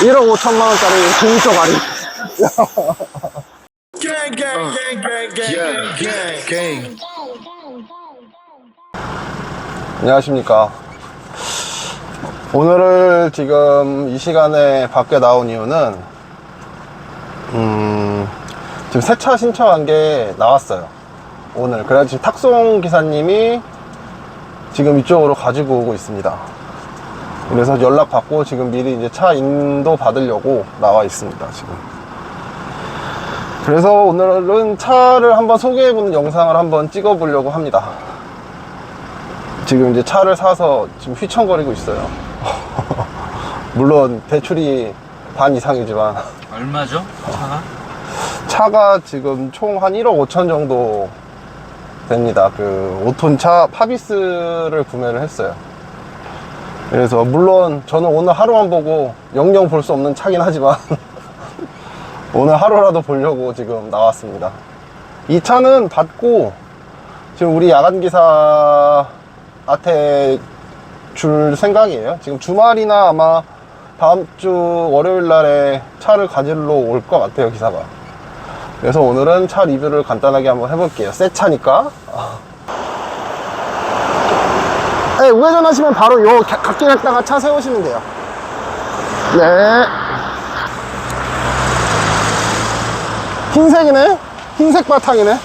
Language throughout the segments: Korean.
1억 5천만 원짜리 공적 아리. Gang, gang, gang, gang, gang, gang, gang. 안녕하십니까. 오늘을 지금 이 시간에 밖에 나온 이유는, 음, 지금 새 차 신청한 게 나왔어요. 오늘. 그래서 지금 탁송 기사님이 지금 이쪽으로 가지고 오고 있습니다. 그래서 연락 받고 지금 미리 이제 차 인도 받으려고 나와 있습니다, 지금. 그래서 오늘은 차를 한번 소개해보는 영상을 한번 찍어보려고 합니다. 지금 이제 차를 사서 지금 휘청거리고 있어요. 물론 대출이 반 이상이지만 얼마죠? 차가? 차가 지금 총 한 1억 5천 정도 됩니다. 그 5톤 차 파비스를 구매를 했어요. 그래서 물론 저는 오늘 하루만 보고 영영 볼 수 없는 차긴 하지만 오늘 하루라도 보려고 지금 나왔습니다. 이 차는 받고 지금 우리 야간 기사한테 줄 생각이에요. 지금 주말이나 아마 다음 주 월요일 날에 차를 가지러 올 것 같아요, 기사가. 그래서 오늘은 차 리뷰를 간단하게 한번 해볼게요. 새 차니까. 네, 우회전 하시면 바로 요 가- 갓길에다가 차 세우시면 돼요. 네. 흰색이네? 흰색 바탕이네?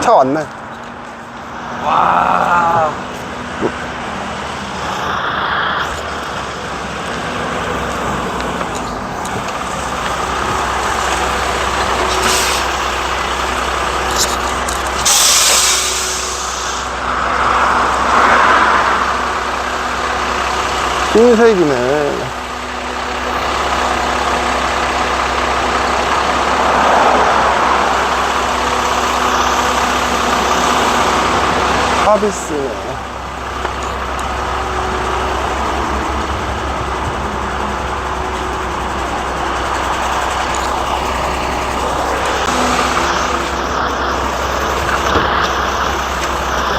차 왔네. 와. 흰색이네. 하비스네.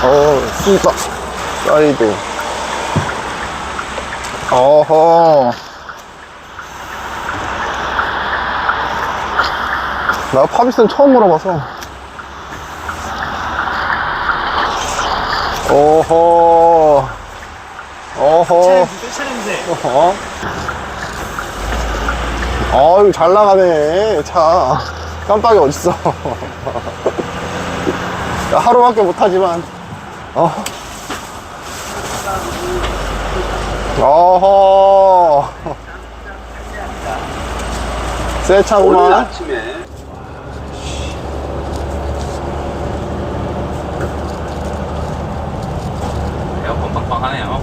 어, 씨바. 사이드. 어허. 나 파비스는 처음 물어봐서. 어허. 어허. 차 냄새. 어? 아유, 잘 나가네, 차. 깜빡이 어딨어. 야, 하루밖에 못하지만, 어. 어허. 새 차구만. 아침에 에어컨 빵빵하네요.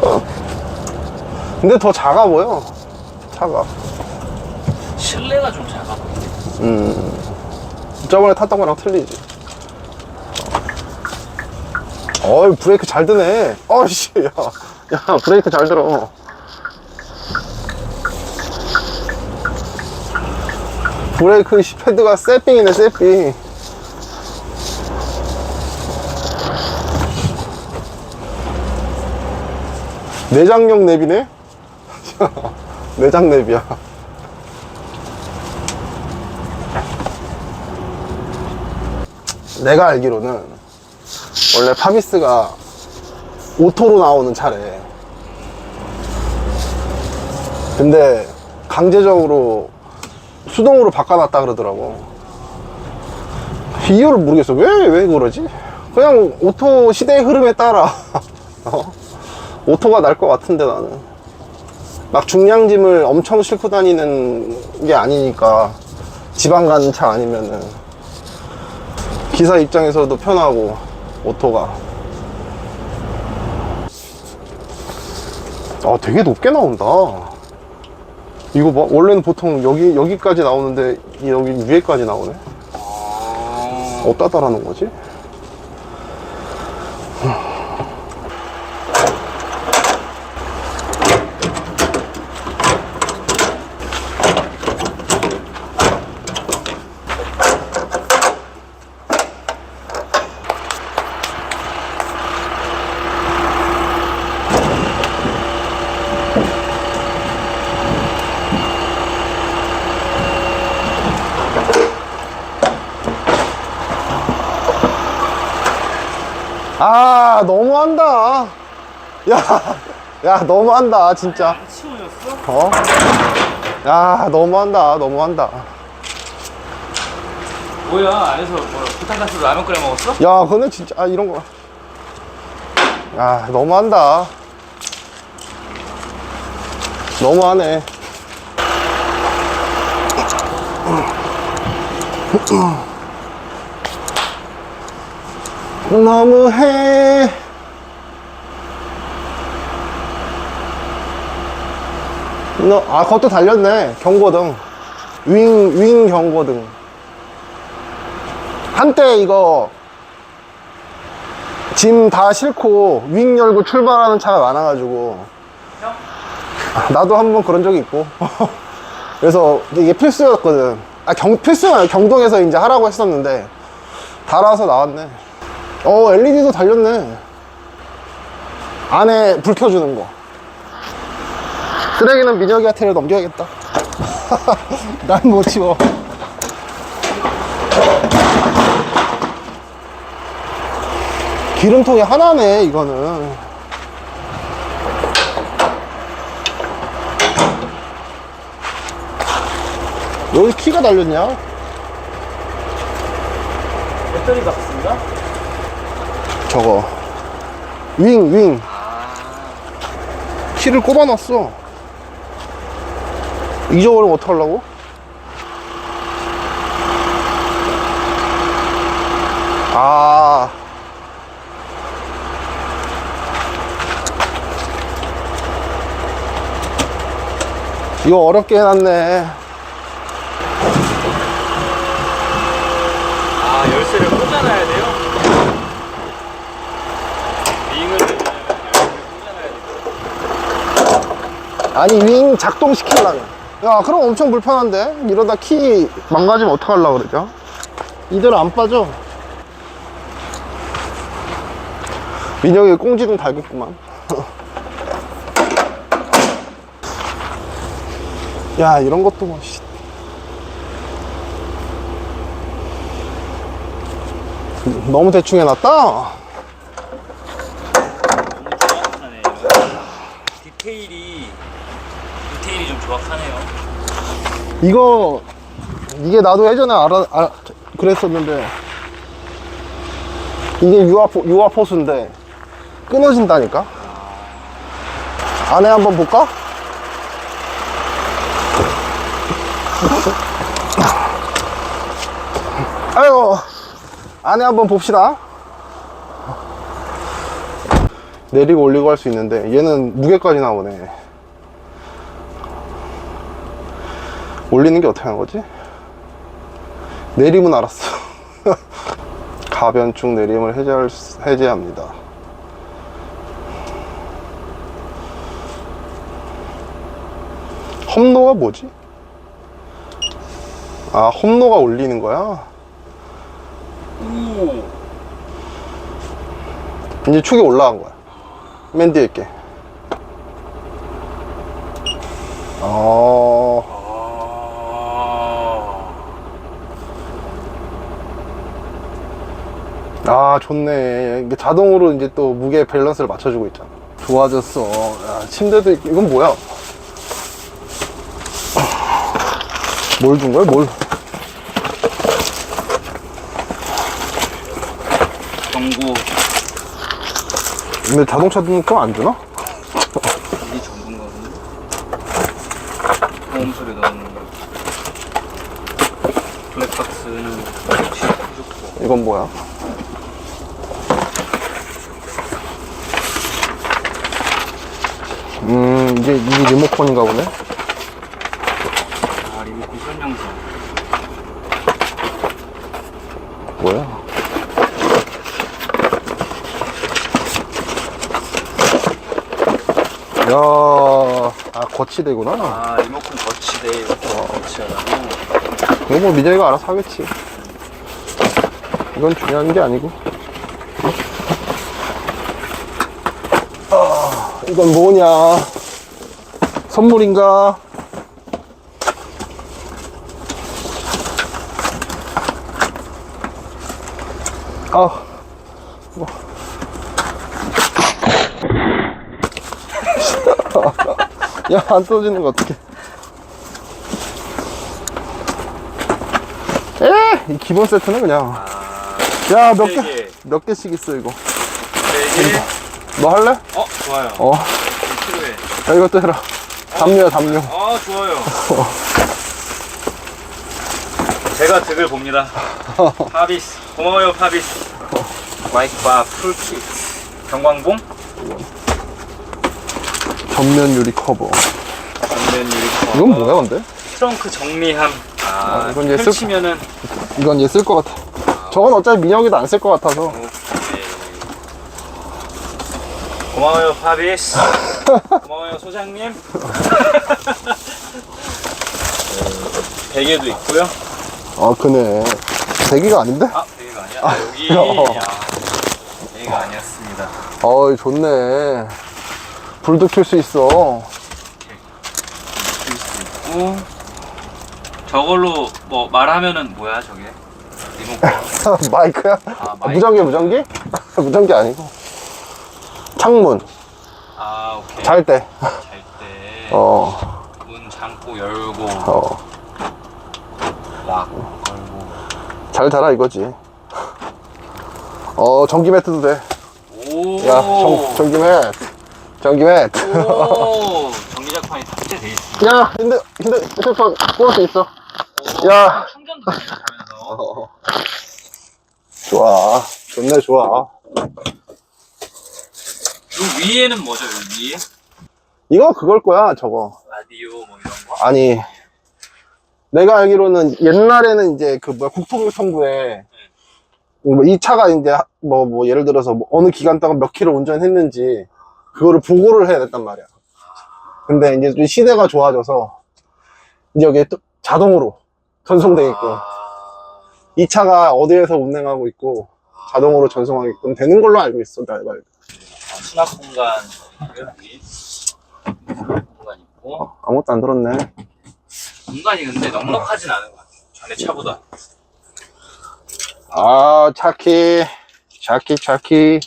근데 더 작아 보여. 차가. 실내가 좀 작아 보이네. 저번에 탔던 거랑 틀리지. 어이, 브레이크 잘 드네. 어이씨, 야. 야, 브레이크 잘 들어. 브레이크 시 패드가 세핑이네, 세핑. 내장용 랩이네? 내장 랩이야. 내가 알기로는 원래 파비스가 오토로 나오는 차래. 근데 강제적으로 수동으로 바꿔놨다 그러더라고. 이유를 모르겠어. 왜, 왜 그러지? 그냥 오토 시대의 흐름에 따라. 어? 오토가 날 것 같은데 나는. 막 중량짐을 엄청 싣고 다니는 게 아니니까. 지방 가는 차 아니면은. 기사 입장에서도 편하고 오토가. 아 되게 높게 나온다. 이거 봐. 원래는 보통 여기 여기까지 나오는데 이 여기 위에까지 나오네. 어디다 달아놓은 거지? 아, 너무한다. 야, 야, 너무한다, 진짜. 어? 야, 너무한다, 너무한다. 뭐야 안에서 뭐 부탄가스로 라면 끓여 먹었어? 야, 그거는 진짜, 아, 이런 거. 야, 너무한다. 너무하네. 너무해. 너, 아, 그것도 달렸네. 경고등. 윙, 윙 경고등. 한때 이거 짐 다 싣고 윙 열고 출발하는 차가 많아가지고 형? 나도 한번 그런 적이 있고 그래서 이게 필수였거든 아 경, 필수가 아니라 경동에서 이제 하라고 했었는데 달아서 나왔네 어 LED도 달렸네. 안에 불 켜주는 거. 쓰레기는 민혁이한테 넘겨야겠다. 난 못 치워. 기름통이 하나네 이거는. 여기 키가 달렸냐? 배터리 바꿨습니다 저거 윙 윙. 키를 꼽아놨어. 잊어버리면 어떡하려고? 아. 이거 어렵게 해놨네. 아 열쇠를 꽂아놔야 돼요? 링을 내려면 열쇠를 꽂아놔야 돼 아니 윙 작동시키려면. 야 그럼 엄청 불편한데? 이러다 키 망가지면 어떡하려고 그러죠? 이대로 안 빠져. 민혁이 꽁지등 달겠구만. 야 이런 것도 뭐 씨. 너무 대충 해놨다? 디테일이 정확하네요. 이거 이게 나도 예전에 알아, 알아 그랬었는데 이게 유아포 유아포수인데 끊어진다니까? 안에 한번 볼까? 아유 안에 한번 봅시다. 내리고 올리고 할 수 있는데 얘는 무게까지 나오네 올리는 게 어떻게 하는 거지? 내림은 알았어. 가변축 내림을 해제할, 수- 해제합니다. 험로가 뭐지? 아, 험로가 올리는 거야? 오 이제 축이 올라간 거야. 맨 뒤에 있게. 아아 좋네. 이게 자동으로 이제 또 무게 밸런스를 맞춰주고 있잖아. 좋아졌어. 야, 침대도 있고 이건 뭐야? 뭘 준 거야? 뭘? 경고 근데 자동차 등록 안 주나? 이게 전문가거든요 보험 소리 넣는 거. 블랙박스는 혹시 해줬고. 이건 뭐야 음 이게 이게 리모컨인가 보네 아 리모컨 설명서 뭐야 야, 아, 거치대구나. 아 리모컨 거치대 이렇게 거치하라고 이거 뭐 민혁이가 알아서 하겠지. 이건 중요한 게 아니고. 아, 이건 뭐냐? 선물인가? 아. 야, 안 떨어지는 거 어떡해. 에! 이 기본 세트는 그냥. 아, 야, 몇 네, 개, 개. 몇 개씩 있어, 이거. 네 개. 너 할래? 어, 좋아요. 어. 네, 필요해. 야, 이것도 해라. 담요야, 담요. 아, 좋아요. 제가 득을 봅니다. 파비스. 고마워요, 파비스. 마이크바 풀킷. 경광봉. 전면 유리 커버. 전면 유리커. 이건 뭐야, 근데? 트렁크 정리함. 아, 아, 이건 얘 쓸- 펼치면은. 이건 얘 쓸 것 같아. 저건 어차피 민혁이도 안 쓸 것 같아서. 오케이. 고마워요, 파비스. 고마워요, 소장님. 네, 베개도 있고요. 아, 그네. 대기가 아닌데? 아, 베개가 아니야? 아, 여기. 어. 야, 베개가 아니었습니다. 어이, 좋네. 불도 켤 수 있어. 어? 저걸로 뭐 말하면은 뭐야 저게? 리모컨. 마이크야? 아, 아, 마이크. 무전기, 무전기? 무전기 아니고. 창문. 아 오케이. 잘 때. 잘 때. 어, 문 잠고 열고 어. 락 걸고. 잘 달아, 이거지. 어, 전기 매트도 돼. 오. 야, 전, 전기 매트. 전기 매트. 오. 전기장판이 탑재돼 있어. 야, 근데, 근데, 휴대폰 뽑을 수 있어. 야. 충전도 되냐 자면서. 좋아. 좋네, 좋아. 요 위에는 뭐죠? 요 위에? 이거 그걸 거야, 저거. 라디오 뭐 이런 거? 아니, 내가 알기로는 옛날에는 이제 그 뭐야, 국토교통부에 뭐 이 차가 이제 뭐, 뭐 예를 들어서 뭐 어느 기간 동안 몇 킬로 운전했는지 그거를 보고를 해야 됐단 말이야. 근데 이제 좀 시대가 좋아져서 이제 여기에 또 자동으로 전송되게끔 아, 이 차가 어디에서 운행하고 있고 자동으로 전송하게끔 되는 걸로 알고 있어, 나 말고. 수납 공간 여기 수납 공간 있고 아무것도 안 들었네. 공간이 근데 넉넉하진 않은 것 같아요. 전에 차보다. 아, 차키, 차키, 차키.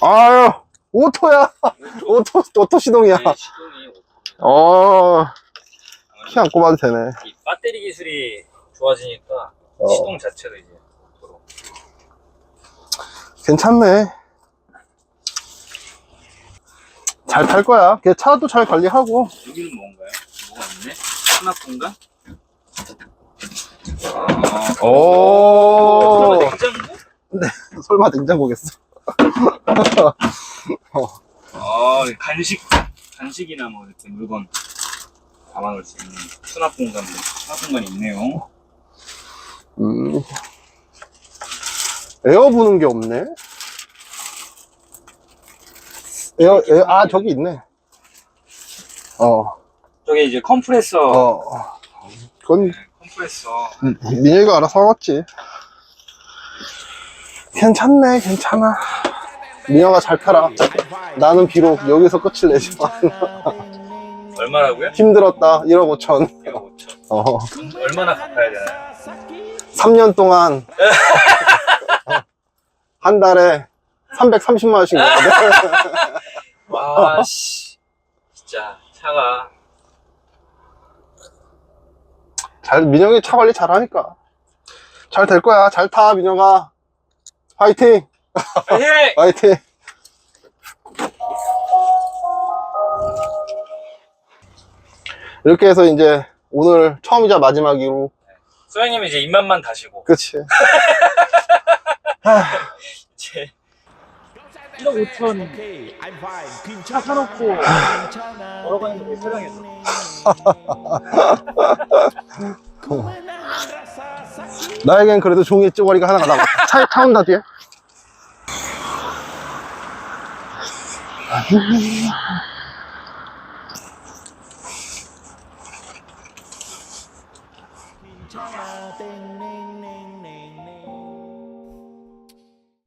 아유, 오토야. 오토, 오토 시동이야. 네, 시동이 어, 키 안 꼽아도 되네. 이 배터리 기술이 좋아지니까 어. 시동 자체도 이제 도로. 괜찮네. 잘탈 거야. 걔 차도 잘 관리하고. 여기는 뭔가요? 뭐가 있네? 수납 공간? 아, 오. 설마 냉장고? 설마 냉장고겠어. 아, 간식, 간식이나 뭐 이렇게 물건 담아놓을 수 있는 수납 공간, 수납 공간이 있네요. 음. 에어 부는 게 없네. 에어, 에어, 아, 저기 있네. 어, 저게 이제 컴프레서, 어. 그건 네, 컴프레서. 민혁이가 알아서 하겠지. 괜찮네, 괜찮아. 민혁아 잘 타라. 나는 비록 여기서 끝을 내지만 얼마라고요? 힘들었다. 1억 5천. 1억 5천. 어, 얼마나 갚아야 되나요? 3년 동안 한 달에 330만 원씩 내야 돼. 와, 씨. 진짜, 차가. 잘, 민혁이 차 관리 잘하니까. 잘 될 거야. 잘 타, 민혁아. 화이팅! 예! 화이팅! 이렇게 해서 이제 오늘 처음이자 마지막으로 소장님이 이제 입맛만 다시고. 그치. 이제. 1억 5천. 차 사놓고. 걸어가는 게 세상에서. 나에겐 그래도 종이 쪼가리가 하나가 남았다. 차에 타온다, 뒤에.